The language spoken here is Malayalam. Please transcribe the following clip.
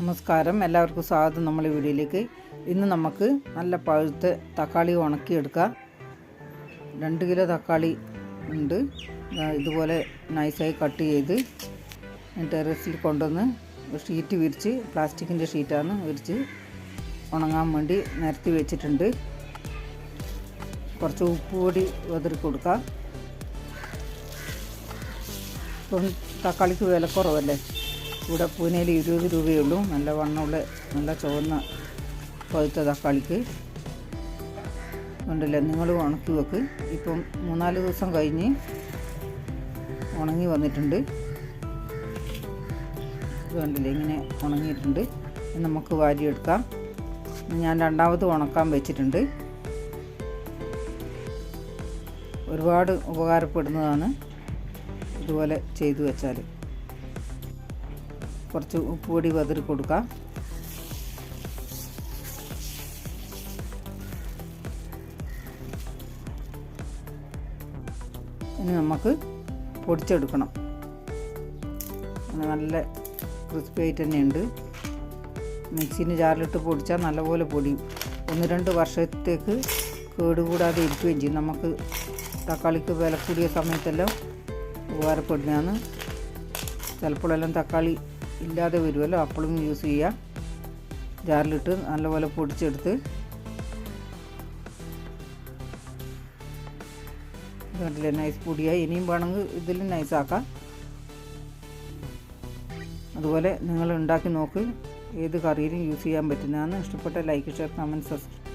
നമസ്കാരം. എല്ലാവർക്കും സ്വാഗതം നമ്മളെ വീഡിയോയിലേക്ക്. ഇന്ന് നമുക്ക് നല്ല പഴുത്ത തക്കാളി ഉണക്കിയെടുക്കാം. രണ്ട് കിലോ തക്കാളി ഉണ്ട്. ഇതുപോലെ നൈസായി കട്ട് ചെയ്ത് ടെറസിൽ കൊണ്ടുവന്ന് ഷീറ്റ് വിരിച്ച് പ്ലാസ്റ്റിക്കിന്റെ ഷീറ്റാണ് വിരിച്ച് ഉണങ്ങാൻ വേണ്ടി നിരത്തി വെച്ചിട്ടുണ്ട്. കുറച്ച് ഉപ്പ് പൊടി കൊടുക്കാം. ഇപ്പം തക്കാളിക്ക് വില കുറവല്ലേ ഇവിടെ പൂനെയിൽ ഇരുപത് രൂപയുള്ളൂ. നല്ല വണ്ണമുള്ള നല്ല ചുവന്ന പഴുത്ത തക്കാളിക്ക്. ഉണ്ടല്ലേ? നിങ്ങൾ ഉണക്കി വെക്ക്. ഇപ്പം മൂന്നാൽ ദിവസം കഴിഞ്ഞ് ഉണങ്ങി വന്നിട്ടുണ്ട്. ഇതുണ്ടല്ലേ? ഇങ്ങനെ ഉണങ്ങിയിട്ടുണ്ട്. നമുക്ക് വാരിയെടുക്കാം. ഞാൻ രണ്ടാമത് ഉണക്കാൻ വെച്ചിട്ടുണ്ട്. ഒരുപാട് ഉപകാരപ്പെടുന്നതാണ് ഇതുപോലെ ചെയ്തു വെച്ചാൽ കുറച്ച് ഉപ്പ് പൊടി വതിരി കൊടുക്കാം. ഇനി നമുക്ക് പൊടിച്ചെടുക്കണം. നല്ല ക്രിസ്പി ആയിട്ട് തന്നെയുണ്ട് മിക്സിന് ജാറിലിട്ട് പൊടിച്ചാൽ നല്ലപോലെ പൊടിയും. ഒന്ന് രണ്ട് വർഷത്തേക്ക് കേടുകൂടാതെ ഇരിക്കുകയും ചെയ്യും. നമുക്ക് തക്കാളിക്ക് വില കൂടിയ സമയത്തെല്ലാം ഉപകാരപ്പെടുന്നതാണ്. ചിലപ്പോഴെല്ലാം തക്കാളി ഇല്ലാതെ വരുമല്ലോ അപ്പോഴും യൂസ് ചെയ്യാം. ജാറിലിട്ട് നല്ലപോലെ പൊടിച്ചെടുത്ത്. കണ്ടില്ലേ നൈസ് പൊടിയായി ഇനിയും വേണമെങ്കിൽ ഇതിൽ നൈസാക്കാം അതുപോലെ നിങ്ങൾ ഉണ്ടാക്കി നോക്ക് ഏത് കറിയിലും യൂസ് ചെയ്യാൻ പറ്റുന്നതാണ്. ഇഷ്ടപ്പെട്ട ലൈക്ക് ഷെയർ കമന്റ് സബ്സ്ക്രൈബ്